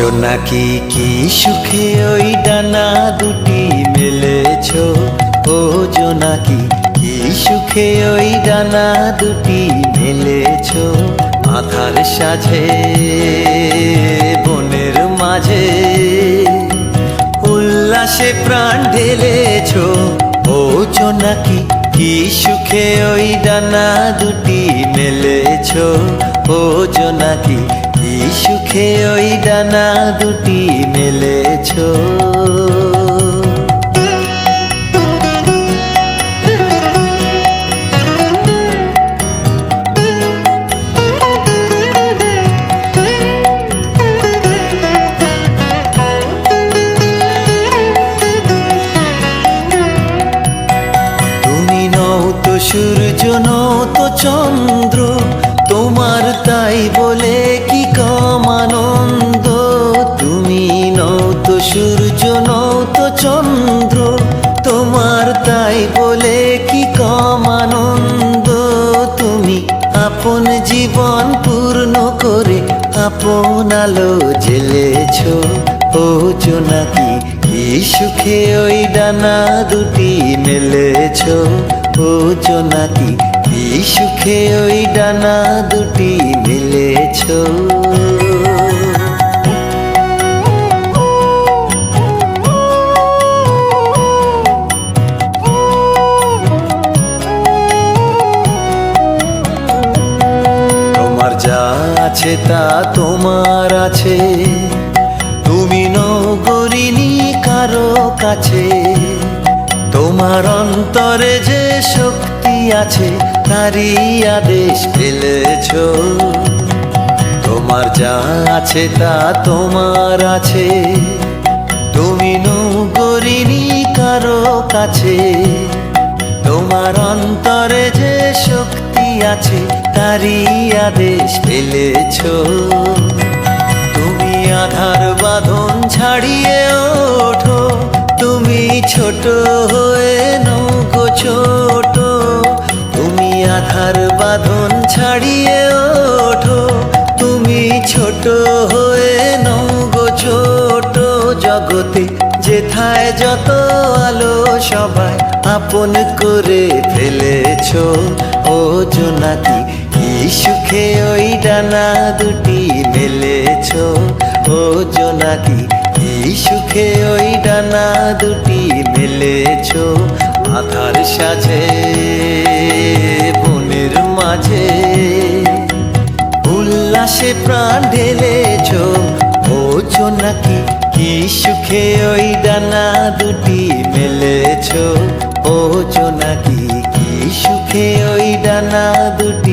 নাকি কি সুখে ওই ডানা দুটি মেলেছ? ও নাকি কি সুখে ওই ডানা দুটি মেলেছ? আধার সাজে বনের মাঝে। উল্লাসে প্রাণ ঢেলেছ। ও নাকি কি সুখে ওই ডানা দুটি মেলেছ? ও নাকি সুখে ওই ডানা দুটি মেলেছ। সূর্য নও তো চন্দ্র তোমার তাই বলে কি কম আনন্দ তুমি নও তো সূর্য, নও তো চন্দ্র। তোমার তাই বলে কি কম আনন্দ তুমি আপন জীবন পূর্ণ করে আপন আলো জেলেছ ও জোনাকি কি সুখে ওই ডানা দুটি মেলেছ? ও জোনাকি কি সুখে ওই ডানা দুটি মেলেছ। যা আছে তা তোমার আছে। তুমি নগরিনী কারও কাছে। তোমার অন্তরে যে শক্তি আছে তারই আদেশ ফেলেছ। তোমার যা আছে তা তোমার আছে। তুমি নগরিনী কারও কাছে। তোমার অন্তরে যে শক্তি আছে, তারই আদেশ ফেলেছ। তুমি আধার বাঁধন ছাড়িয়ে ওঠো। তুমি ছোট হয়ে নৌকো ছোট জগতে, যেথায় যত আলো সবাই আপন করে ফেলেছ। ও জোনাকি, কি সুখে ওই ডানা দুটি মেলেছ। ও জোনাকি, কি সুখে ওই ডানা দুটি মেলেছ। আধার সাজে, বনের মাঝে। উল্লাসে প্রাণ ঢেলেছ করেছ নাকি? কি সুখে ওই ডানা দুটি মেলেছো? ও নাকি, কি সুখে ওই ডানা দুটি